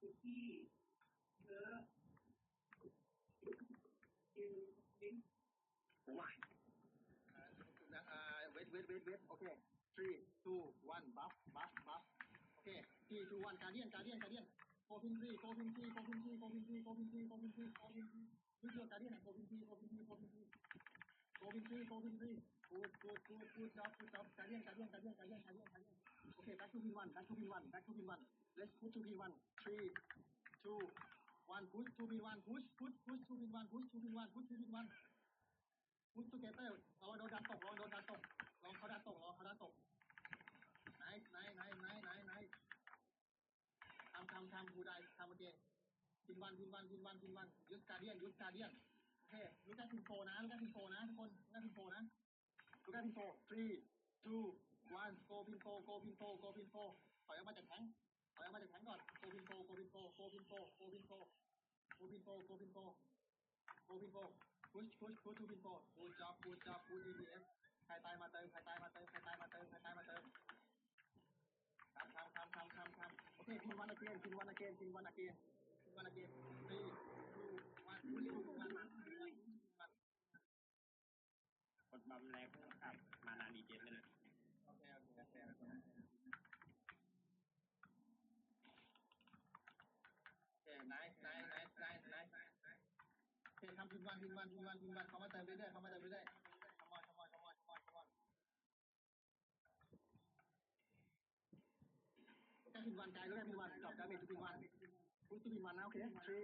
คุกกี้เนื้อกินลิ้นหัว Uh, wait, wait, wait, wait. Okay. Three, two, one. Buff, buff, buff. Okay. Three, two, one. Guardian, guardian, guardian. Copin three, copin three, copin three, copin three, copin three, copin three, copin three. Use your guardian and copin three, copin three, copin three. Copin three, copin three. Good, good, good, good job, good job. Guardian, guardian, guardian, guardian, guardian, guardian. Okay, back to win one, back to win one, back to win one. Let's push to pin one three two one push to pin one push push push to pin one push to pin one push to pin one push together เราโดนดันตกเราโดนดันตกลองเขาดันตกลองเขาดันตก nice nice nice nice nice nice ทำทำทำบูได้ทำโอเคพินวันพินวันพินวันพินวันยุดการเดียนยุดการเดียนโอเคลูกการพินโฟนะลูกการพินโฟนะทุกคนลูกการพินโฟนะลูกการพินโฟ three two one go พินโฟ go พินโฟ go พินโฟถอยออกมาจากแทง ถอยออกมาจากแทงก่อน go พินโฟ go พินโฟ go พินโฟ go พินโฟ go พินโฟ go พินโฟ go พินโฟ push push push to พินโฟ good job good job good DPS ใครตายมาเติมใครตายมาเติมใครตายมาเติมใครตายมาเติมทำทำทำทำทำทำโอเคพินวันอเกนพินวันอเกนพินวันอเกนพินวันอเกนทรีทูวันทูวันวันกดบัมแรงครับมานานดีเจเลยนะ ขึ้นานขึ้นานขึ้นานขึ้นานเข้ามาแติม่ได้เข้ามาแตะไม่ไยๆขมอได้กาพิมวันกายด้วกาพิมวันจอบกาเมทุกพินวันพูดทุพิมวันนะโอเคทรี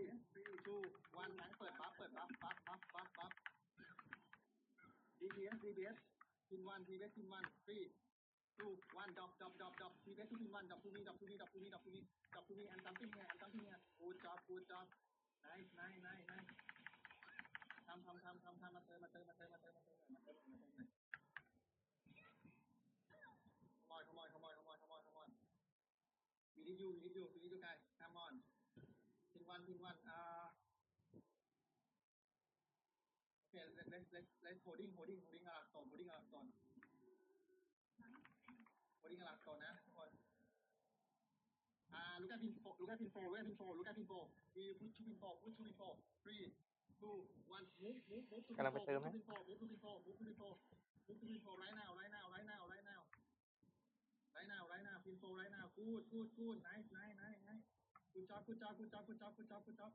ทูวันแข็งเปิดปั๊บเปิดปั๊บปั๊บปั๊บปั๊บปั๊บดีเอสดีเอสพิมวันดีเอสพิมวันทรีทูวันดอบดอบดอบดอบดีเอสทุกพินวันดอบทุกมีดอบทุกมีดอบทุกมีดอบทุกมีดอบทุกนี้อันตั้มที่เนี่ยอันตั้มที่เนี่ยกูจอบกูจอบ nice nice nice nice ำทำทำทำทำมาเติมมาเติมมาเติมมาเติมมาเติมมาเติมมาเติมขโมยขโมยขโมยขโมยขโมยขโมยมีดิจูมีดิจูมีดิจูไกทำมอนทิ้งวันทิ้งวันอ่าโอเคเลสเลสเลสเลสโฮดิ้งโฮดิ้งโฮดิ้งกำลังโตโฮดิ้งกำลังโตโฮดิ้งกำลังโตนะทุกคนอ่าลูก้าพินโฟลูก้าพินโฟลูก้าพินโฟลูก้าพินโฟวีพุชชูพินโฟพุชชูพินโฟทรี กำลังไปเติมนะ pin four move to pin four move to pin four move to pin four right now right now right now right now right now right now pin four right now good good good nice nice nice nice good job good job good job good job good job good job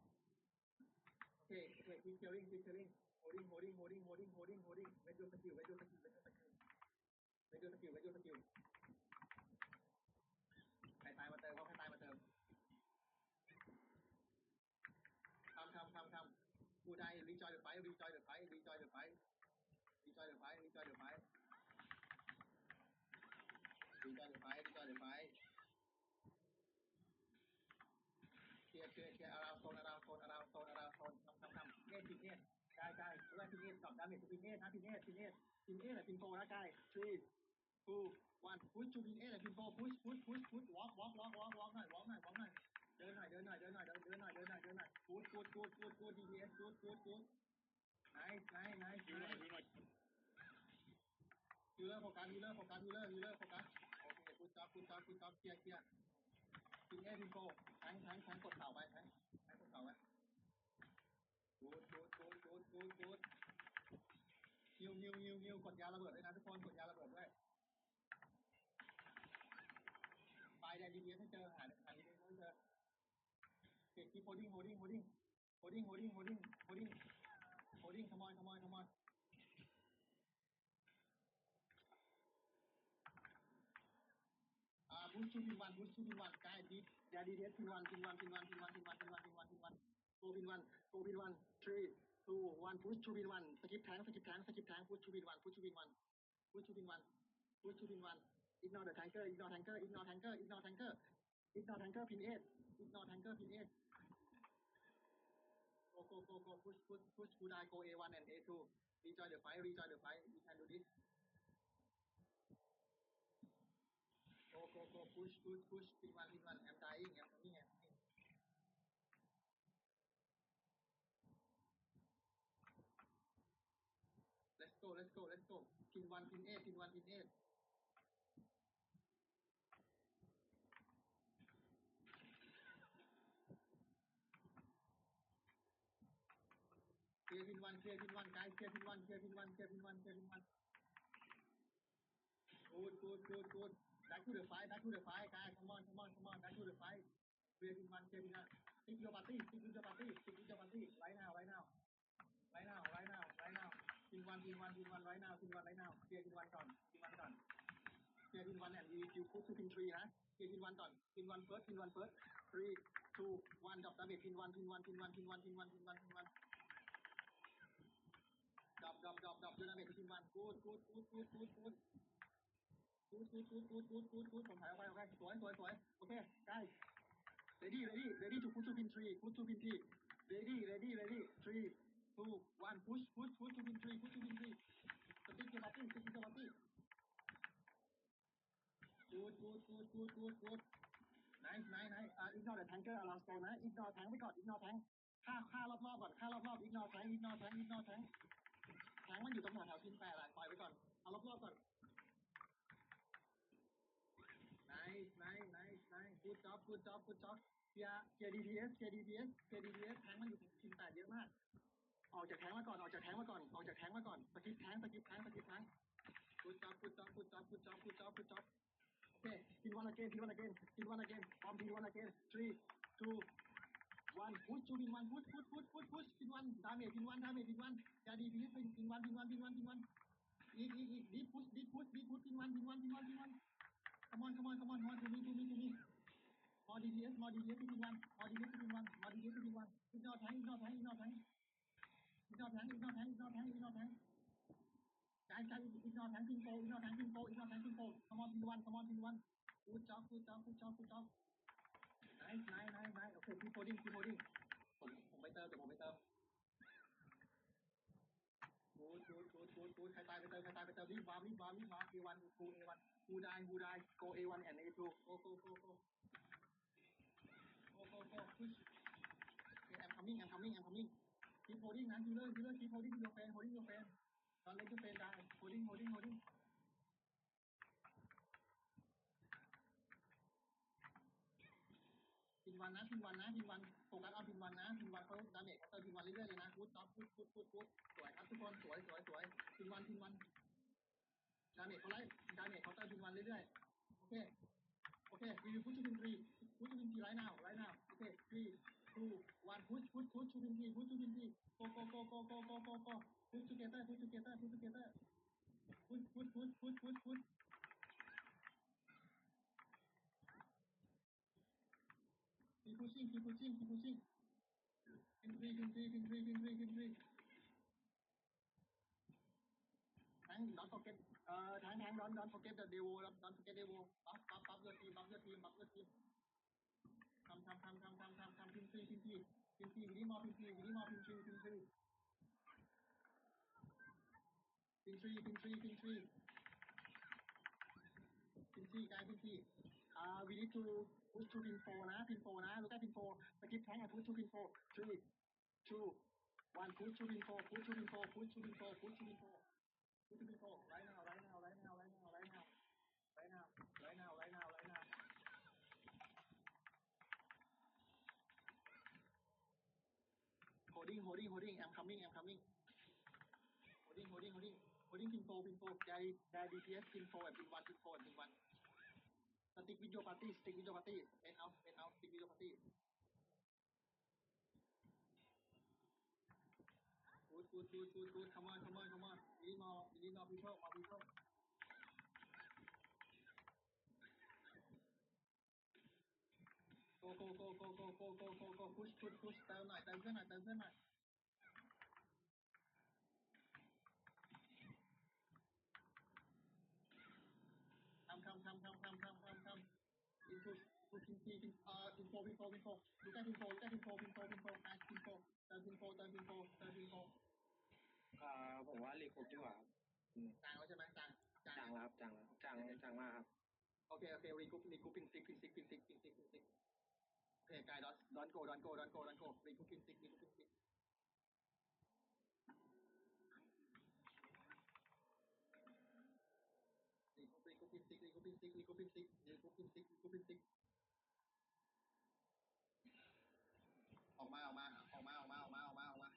okay okay keep clearing keep clearing holding holding holding holding holding holding wait your skill wait your skill wait your skill wait your skill wait your skill กูได้รีจอยเดือดไฟรีจอยเดือดไฟรีจอยเดือดไฟรีจอยเดือดไฟรีจอยเดือดไฟรีจอยเดือดไฟรีจอยเดือดไฟเคลียร์เคลียร์เคลียร์อารามโซนอารามโซนอารามโซนอารามโซนทำทำทำเนตพิเนตกายกายช่วยพิเนตตอบดาเมจพิเนตนะพิเนตพิเนตพิเนตแต่พินโฟนะกายทีทูวันพุชจูพิเนตแต่พินโฟพุชพุชพุชพุชวอล์กวอล์กวอล์กวอล์กวอล์กหน่อยวอล์กหน่อยวอล์กหน่อย ดินหน่อยเดินหน่อยเดินหน่อยเดินหน่อยเดินหน่อยเดินหน่อย good good good good good DPS good good good nice nice nice ยิงหน่อย nice ยิงหน่อยยูเลอร์โฟกัสยูเลอร์โฟกัสยูเลอร์ยูเลอร์โฟกัสโอเคกูจับกูจับกูจับเคลียร์เคลียร์พินเอพิโฟแทงแทงแทงกดเข่าไปแทงแทงกดเข่าไปกูดกูดกูดกูดกูดกูดฮิวฮิวฮิวฮิวกดยาระเบิดด้วยนะทุกคนกดยาระเบิดด้วยไปแดนดีเให้เจอหาหาดีเให้เจอ เก็บคีโฮดิ้งโฮดิ้งโฮดิ้งโฮดิ้งโฮดิ้งโฮดิ้งโฮดิ้งโฮดิ้งขมอยขมอยขมอย Uh, push to pin one, push to pin one. Guys, deep, yeah, deep, pin one, pin one, pin one, pin one, pin one, pin one, pin one, pin one. Go pin one, go pin one. Three, two, one. Push to pin one. Skip tank, skip tank, skip tank. Push to pin one, push to pin one, push to pin one, push to pin one. Ignore the tanker, ignore tanker, ignore tanker, ignore tanker, ignore tanker. Pin eight, ignore tanker. Pin eight. Go, go, go, go. Push, push, push. Good eye. Go A1 and A2. Rejoin the fight. Rejoin the fight. We can do this. Go, go, go, push, push, push, pin one, pin one, I'm dying, I'm coming, I'm coming. Let's go, let's go, let's go. Pin one, pin eight, pin one, pin eight. pin one, clear pin one, guys, clear pin one, clear pin one, clear pin one, clear pin one. Good, good, good, good. Back to the five, back to the five, guys. Come on, come on, come on, back to the five. Clear pin one, clear pin one. Stick your party, stick with your party, stick with your party. Right now, right now. Right now, right now, right now. Pin one, pin one, pin one, right now, pin one, right now. Clear pin one, done. Pin one, còn, Clear pin one, and you, you put to pin three, ha, Clear pin one, còn, Pin one first, pin one first. Three, two, one, drop the pin one, pin one, pin one, pin one, pin one, pin one, pin one. ดับดับดั drop ยูนาเมททีมวันกูดกูดกูดกูดกูดกูดกูดกูดกูดกูดกูดกูดกูดผมถ่ายเอาไว้โอเคสวยสวยสวยโอเคใกล้เรดี้เรดี้เรดี้ to push to pin three push รดี้เรดี้เ ready ready ready three พุช one push push push to pin กสติ๊กเกอร์บัตตี้สติ๊กเกอร์บัตตี้กูดกูดกูดกูดกูดกูดไหนไหนไหนอ่าอีกนอร์เแทงเกอร์อลาสโตนะอีกนอแทงไปก่อนอีกนอแทงฆ่าฆ่ารอบรอบก่อนฆ่ารอบรอบอีกนอแทงอีกนอแทงอีกนอแทง รั้งมันอยู่ตรงแถวๆชิ้นแปดอะปล่อยไปก่อน เอารอบๆก่อนไหนไหนไหนไหนายกูจ็อบกูจ็อบกูจ็อบเกียร์เกียร์ดีทีเอสเกียร์ดีทีเอสเกียร์ดีทีเอสแทงมันอยู่ชิ้นแปดเยอะมาก ออกจากแทงมาก่อน ออกจากแทงมาก่อน ออกจากแทงมาก่อน สกิปแทงสกิปแทงสกิปแทงกูจ็อบกูจ็อบกูจ็อบกูจ็อบกูจ็อบกูจ็อบโอเคกินวันละเกมกินวันละเกมกินวันละเกมพร้อมกินวันละเกม three two One push, two in one, push, push, push, push, push, in one, damage, in one, damage, in one. Yeah, deep, deep, in, in one, in one, in one, in one. Deep, deep, deep, deep push, deep push, deep push, in one, in one, in one, in one. Come on, come on, come on, come on, to me, to me, to me. More DPS, more DPS, in one, more DPS, in one, more DPS, in one. It's not time, it's not time, it's not time. It's not time, it's not time, it's not time, it's not time. Guys, guys, it's not time, it's not time, it's not time, it's not time, it's not time. Come on, in one, come on, in one. Good job, good job, good job, good job. Nice, nice. คือพี่โพดิ้งพี่โพดิ้งผมผมไม่เติมเดี๋ยวผมไม่เติมบูดบูดบูดบูดบูดใครตายไปเติมใครตายไปเติมรีบวามรีบวามรีบวามเอวันกูเอวันกูได้กูได้โกเอวันแอนเอทูโกโกโกโกโกโกโกพุชแอมคัมมิ่งแอมคัมมิ่งแอมคัมมิ่งคีโพดิ้งนะยูเลอร์ยูเลอร์คีโพดิ้งยูเฟนโพดิ้งยูเฟนตอนเล็กยูเฟนได้โพดิ้งโพดิ้งโพดิ้ง วันนะพินวันนะพินวันโฟกัสเอาพินวันนะพินวันเขาดาเมจเขาเติมพินวันเรื่อยๆเลยนะพุทจ็อบพุทพุทพุทพุทสวยครับทุกคนสวยสวยสวยพินวันพินวันดาเมจเขาไล่ดาเมจเขาเติมพินวันเรื่อยๆโอเคโอเควีวิวพุทชูพินทรีพุทชูพินทรีไรนาวไรนาโอเคทรีทูวันพุทพุทพุทชูพินทรีพุทชูพินทรีโกโกโกโกโกโกโกโกพุทชูเกเตอร์พุทชูเกเตอร์พุทชูเกเตอร์พุทพุทพุทพุทพุทพุ keep pushing, keep pushing, keep pushing. Three, pin three, pin three. Thắng, don't forget, uh, don't, don't forget the Devo, don't, don't forget Devo. Buff, buff, buff team, buff your team, buff your team. Come, come, come, come, come, come, come, pin three, pin three. Pin three, we need more pin three, we need more pin three, pin three. Pin three, pin three, pin three. Pin three, guys, pin three. Uh, we need to พุชทูพินโฟนะพินโฟนะลูกได้พินโฟสกิปแท้งอะพุชทูพินโฟทูทูวันพุชทูพินโฟพุชทูพินโฟพุชทูพินโฟพุชทูพินโฟพุชทูพินโฟไรนาวไรนาวไรนาวไรนาวไรนาวไรนาวไรนาไรนาวไรนาวโฮดิ้งโฮดิ้งโฮดิ้งแอมคัมมิ่งแอมคัมมิ่งโฮดิ้งโฮดิ้งโฮดิ้งโฮดิ้งพินโฟพินโฟไดไดดีพีพินโฟแบบพินวันพินโฟแบบพินวัน Nanti video pati, stick video pati. Pen out, pen out, stick video pati. Good, good, good, good, good. Come on, come on, come on. Ini mau, ini mau pisau, mau pisau. Go, go, go, go, go, go, go, go, go. Push, push, push. Tahu nak, tahu nak, tahu nak. Into, push in three, in, uh, info, info, info. Look at info, look at info, info, info, guys, info. เติม info เติม info เติม info อ่าผมว่ารีคุกดีกว่าครับอืมจางแล้วใช่ไหมจางจางจางแล้วครับจางแล้วจางจางมากครับโอเคโอเครีกรุ๊ปรีกรุ๊ปพินซิกพินซิกพินซิกพินซิกพินซิกโอเคกายดอนดอนโกดอนโกดอนโกดอนโกรีกรุ๊ปพินซิกรีกรุ๊ปพินซิกรีกรุ๊ปรีกรุ๊ปพินซิกรีกรุ๊ปพินซิกรีกรุ๊ปพินซิกรีกรุ๊ปพินซิกรีคุปพินซิกออกมาออกมาออกมาออกมาออกมาออกมาออกมา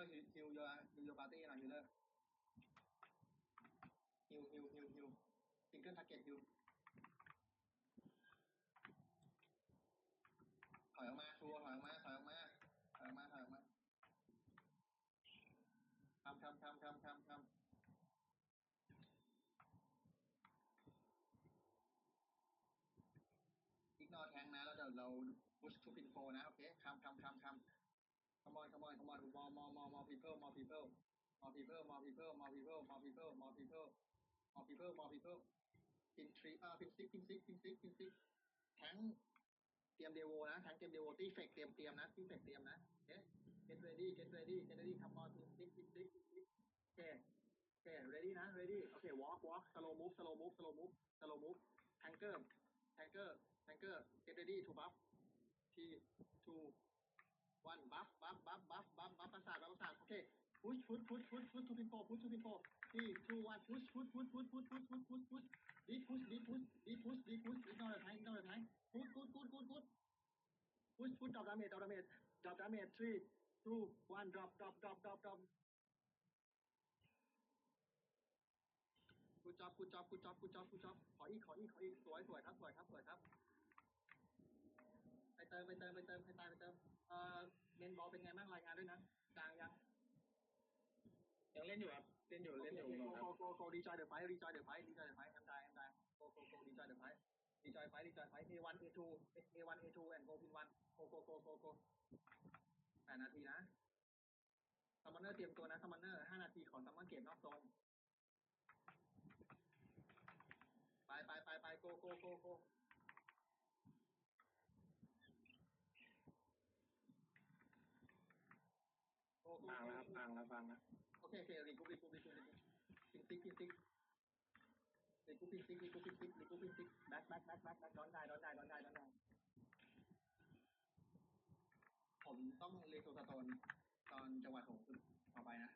นี่หน่อยฮิลเลอร์ฮิวฮิวฮิวฮิวซิงเกิลทาร์เก็ตฮิวถอยออกมาชัวถอยออกมาถอยออกมาถอยออกมาถอยออกมาทำทำทำทำทำทำอีกนอแทงนะแล้วเดี๋ยวเรา push to pin four นะ โอเคคำคำคำคำ come on come on come on more more more more people more people more people more people more people more people more people more people more people pin three อ่า pin six pin six pin six pin six แทงเตรียมเดโวนะแทงเตรียมเดโวตีเฟกเตรียมเตรียมนะตีเฟกเตรียมนะโอเค get ready get ready get ready come on pin six pin six pin six โอเคโอเค ready นะ ready โอเค walk walk slow move slow move slow move slow move tanker tanker tanker get ready to buff T two one buff buff buff buff buff buff ประสาทบัฟประสาทโอเค push push push push push to pinfo push to pinfo three two one push push push push push push push push push deep push deep push deep push deep push ignore the tank ignore the tank good good good good good push push drop damage drop damage drop damage three two one drop drop drop drop drop good job good job good job good job good job ขออีกขออีกขออีกสวยสวยครับสวยครับสวยครับไป เติมไปเติมไปเติมไปตายไปเติมเอ่อเมนบอลเป็นไงบ้างรายงานด้วยนะกลางยังยังเล่นอยู่ครับเล่นอยู่เล่นอยู่โกครับโกโกโกดีจอยเดอะไฟดีจอยเดอะไฟดีจอยเดอะไฟแอมไดแอมไดโกโกโกดีจอยเดอะไฟดีจอยไฟดีจอยไฟ A1 A2 A1 A2 and go pin 1โกโกโกโกโกแปดนาทีนะซัมมอนเนอร์เตรียมตัวนะซัมมอนเนอร์ห้านาทีขอซัมมอนเกตนอกโซนไปไปไปไปโกโกโกโกโกโก ฟังแล้วครับฟังแล้วฟังแล้วโอเคโอเครีกูรีกูรีกูรีกูปิงซิกปิงซิกรีกูปิงซิกรีกูปิงซิกรีกูปิงซิกแบ็คแบ็คแบ็คแบ็คแบ็คร้อนได้ร้อนได้ร้อนได้ร้อนได้ผมต้องเรียนโซสโตนตอนจังหวะของคุณต่อไปนะ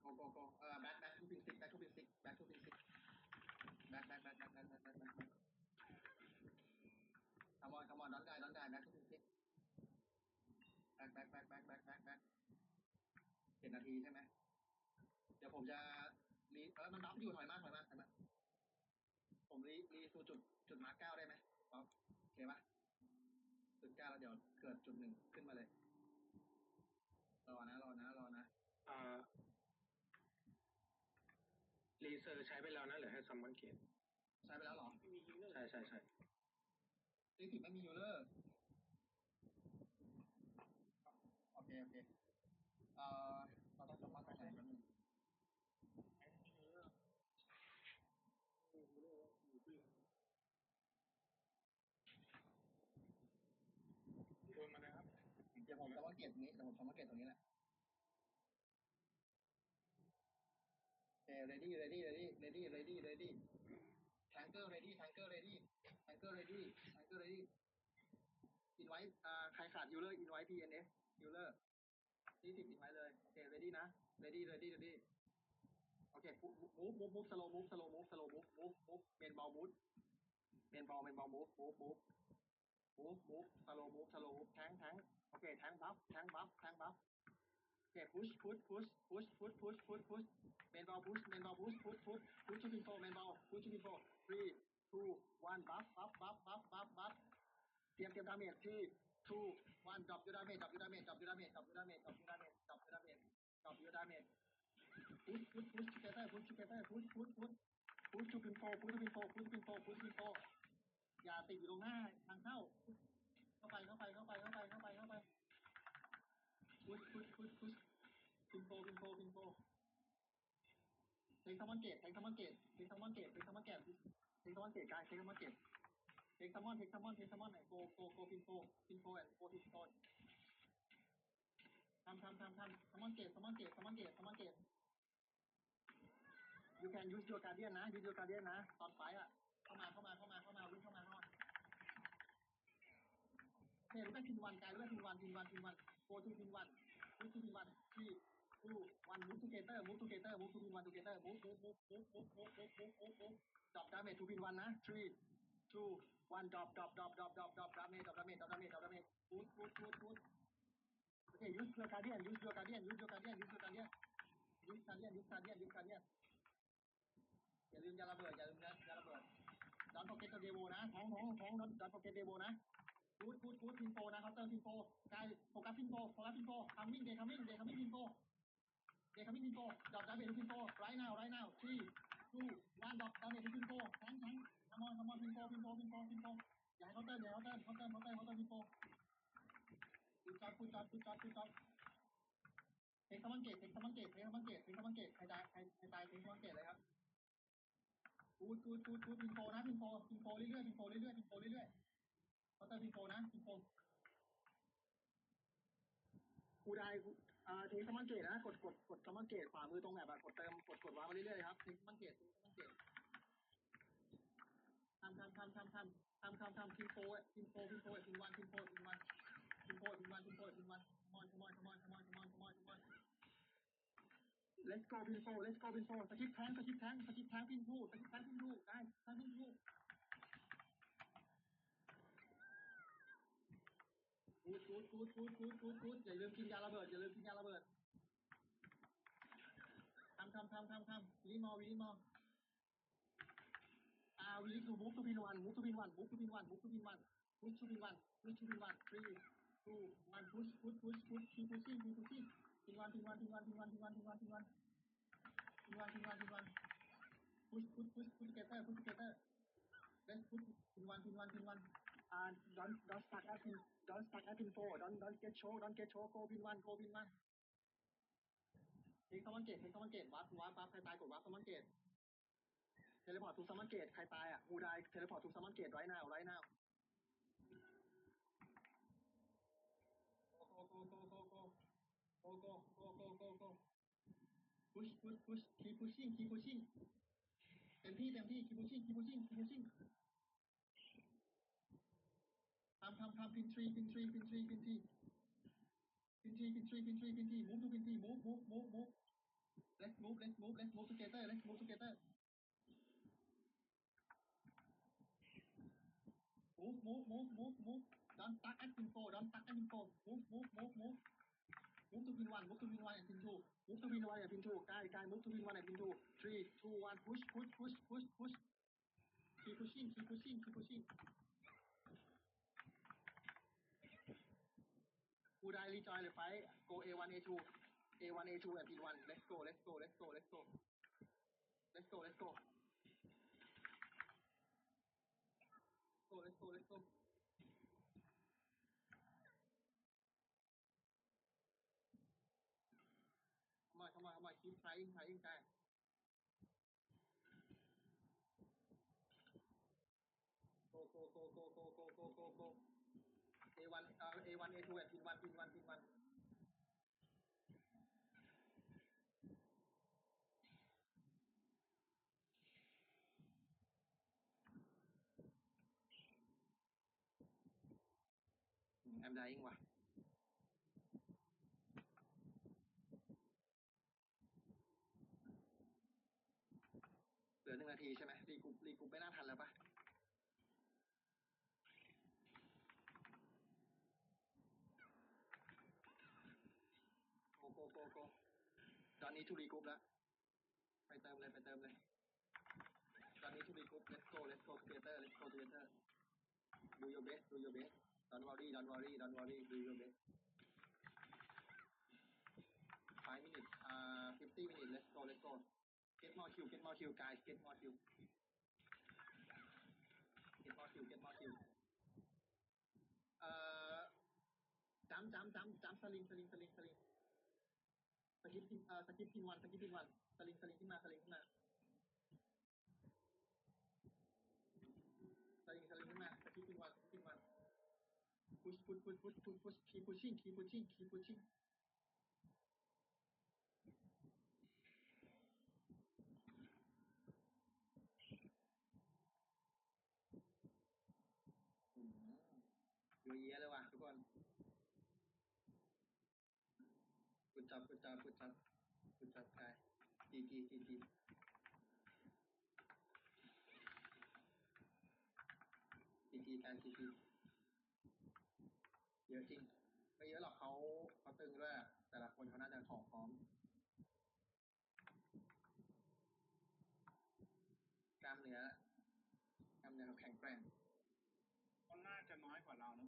โกโกโกเอ่อแบ็คแบ็คทูปิงซิกแบ็คทูปิงซิกแบ็คทูปิงซิกแบ็คแบ็คแบ็คแบ็คแบ็คแบ็คแบ็ค แบ็คแบ็ค come on come on ร้อนได้ร้อนได้แบ็คทูปิงซิกแบ็คแบ็คแบ็คแบ็คแบ็คแบ็คแบ็คเจ็ดนาทีใช่ไหมเดี๋ยวผมจะรีเออมันดับอยู่ถอยมากถอยมากถอยมากผมรีรีสู่จุดจุดมาร์กเก้าได้ไหมป๊อปโอเคปะจุดเก้าแล้วเดี๋ยวเกิดจุดหนึ่งขึ้นมาเลยรอนะรอนะรอนะอ่ารีเซอร์ใช้ไปแล้วนะเหลือให้ซัมมอนเกตใช้ไปแล้วเหรอใช่ใช่ใช่ รีสิบไม่มียูเลอร์โอเคโอเคเอ่อเราต้องสมัครกันไหนแป๊บนึงโดนมาเลยครับเดี๋ยวผมจะมาเก็บตรงนี้เดี๋ยวผมจะมาเก็บตรงนี้แหละโอเค ready ready ready ready ready ready tanker ready tanker ready ไทเกอร์เรดี้ไทเกอร์เรดี้อินไว้อ่าใครขาดยูเลอร์อินไว้พีเอ็นเอฟยูเลอร์ยี่สิบอินไว้เลยโอเคเรดี้นะเรดี้เรดี้เรดี้โอเคมูฟมูฟมูฟสโลมูฟสโลมูฟสโลมูฟมูฟมูฟเมนบอลมูฟเมนบอลเมนบอลมูฟมูฟมูฟมูฟมูฟสโลมูฟสโลมูฟแทงแทงโอเคแทงบัฟแทงบัฟแทงบัฟโอเคพุชพุชพุชพุชพุชพุชพุชพุชเมนบอลพุชเมนบอลพุชพุชพุชพุชชุดอินโฟเมนบอลพุชชุดอินโฟฟรี one buff buff buff buff เตรียมเตรียมดาเมจที่ two one ดรอปยูดาเมจดรอปยูดาเมจดรอปยูดาเมจดรอปยูดาเมจดรอปยูดาเมจดรอปยูดาเมจดรอปยูดาเมจพุชพุชพุชูเกต้าพุชูเกต้าพุชพุชพุชพุชทูพินโฟพุชทูพินโฟพุชทูพินโฟพุชทูพินโฟอย่าติดอยู่ตรงหน้าทางเข้า เข้าไปเข้าไปเข้าไปเข้าไปเข้าไปเข้าไปพุชพุชพุชพุชพินโฟพินโฟพินโฟเทคซัมมอนเกตเทคซัมมอนเกตเทคซัมมอนเกตเทคซัมมอนเกต เทคซัมมอนเกตกายเทคซัมมอนเกตเทคซัมมอนเทคซัมมอนเทคซัมมอนไหนโกโกโกพินโฟพินโฟแอนโกพินโฟทำทำทำทำซัมมอนเกตซัมมอนเกตซัมมอนเกตซัมมอนเกต you can use your guardian นะ use your guardian นะตอนไฟอะเข้ามาเข้ามาเข้ามาเข้ามาวิ่งเข้ามาเข้ามา Okay, look at pin one, guys. Look at pin one, pin one, pin one. Go to pin one. Move to pin one. Three, two, one. Move together. Move together. Move to pin one together. Move, move, move, move, move, move, move, move, move, move. Drop damage to pin one, นะ Three, two, one. Drop, drop, drop, drop, drop, drop. Damage, drop damage, drop damage, drop damage. Push, push, push, push. use your guardian use your guardian use your guardian use your guardian use guardian use guardian use guardian อย่าลืมยาระเบิดอย่าลืมยาระเบิดดอนโปเกตเดโวนะแทงแทงแทงดอนดอนโปเกตเดโวนะพูดพูดพูดพินโฟนะเคาเตอร์พินโฟกายโฟกัสพินโฟโฟกัสพินโฟคัมมิ่งเดย์คัมมิ่งเดย์คัมมิ่งพินโฟ They have been info. Dot dot been info. Right now, right now. Three, two, one. Dot dot been info. Thank, thank. Come on, come on. Info, info, info, info. อย่าให้เขาเต้นอย่าใเขาเต้นเขาเต้นเขาเต้นเขาเต้น info. ปุดจับปุดจับปุดจับปุดจับเพลงสมังเกตเพลงสมังเกตเพลงสมังเกตเพลงสมังเกตใครตายใครตายเพลงสมังเกตเลยครับปูดกูดกูดกูดพินโตนะพินโตพินโตเรื่อยๆพินโฟเรื่อยๆพินโตเรื่อยๆเขาเติมพินโฟนะพินโฟกูได้ อ่าทิ้งสมังเกตนะกดกดกดสมังเกตขวามือตรงแบบกดเติมกดกดวางมาเรื่อยๆครับทิ้งสมังเกตทิ้งสมังเกตทำทำทำทำทำทำทำทำพินโฟพินโฟพินโฟพินวันพินโฟพินวันพินโฟพินวันพินโฟพินวัน come on come on come on come on come on come on come on let's go พินโฟ let's go พินโฟสกิปแทงสกิปแทงสกิปแทงพินพูสกิปแทงพินพูได้แทงพินพู กูดกูดกูดกูดกูดกูดกูดอย่าลืมกินยาระเบิดอย่าลืมกินยาระเบิดทำทำทำทำทำวิลิมอวิลิมออ่าวิลิทูบุ๊กทูพินวันบุ๊กทูพินวันบุ๊กทูพินวันบุ๊กทูพินวันพุชทูพินวันพุชทูพินวัน three two one push push push push keep pushing keep pushing พินวันพินวันพินวันพินวันพินวันพินวันพินวัน Pin one, pin one, pin one. Push, push, push, push together, push together. Let's push. Pin one, pin one, pin one. Uh, don't, don't stuck at pin, don't stuck at pin four. Don't, don't get show, don't get show. Go pin one, go pin one. เทคซัมมันเกตเทคซัมมันเกตวับวับวับใครตายกดวับซัมมันเกตเทเลพอร์ตทูซัมมันเกตใครตายอะกูได้เทเลพอร์ตทูซัมมันเกตไรหน้าไรหน้าว go go go go go go go go go go go push push push keep pushing keep pushing เต็มที่เต็มที่ keep pushing keep pushing keep pushing Tham tham tham pin 3, pin 3, pin 3, pin 3. Pin 3, pin 3, pin 3, pin 3. Move to pin 3. Move, move, move, move. Let's move, let's move, let's move together. Let's move together. Move, move, move, move, move. Don't stuck at pin 4. Don't stuck at pin 4. Move, move, move, move. Move to pin 1. Move to pin 1 and pin 2. Move to pin 1 and pin 2. Guy, guy, move to pin 1 and pin 2. 3, 2, 1. Push, push, push, push, push. Keep pushing, keep pushing, keep pushing. กูได้รีจอยเลยไฟ go A1 A2 A1 A2 and pin one let's go let's go let's go let's go let's go let's go go let's go let's go come on come on come on keep trying trying guy go go go go go go go go go A1 uh, A1 A2 and pin 1 pin 1 pin one แอมได้ยิงว่ะ เหลือหนึ่งนาทีใช่ไหมรีกรุ๊ปรีกรุ๊ปไม่น่าทันแล้วปะโกโกโกโกตอ นนี้ทูรีกรุ๊ปแล้ว ไปเติมเลยไปเติมเลย ตอนนี้ทูรีกรุ๊ป let's go let's go together let's go together do your best do your best don't worry don't worry don't worry do your best five minutes uh fifty minutes let's go let's go get more kill get more kill guys get more kill get more kill get more kill เอ่อจำจำจำจำสลิงสลิงสลิงสลิง สกิปพินเอ่อสกิปพินวันสกิปพินวันสลิงสลิงขึ้นมาสลิงขึ้นมาสลิงสลิงขึ้นมาสกิปพินวันสกิปพินวัน push push push push push push keep pushing keep pushing keep pushing เยอะแยะเลยว่ะทุกคน good job good job good job good job guys GG GG GG guys GG เยอะจริงไม่เยอะหรอกเขาเขาตึงด้วยแต่ละคนเขาน่าจะของพร้อม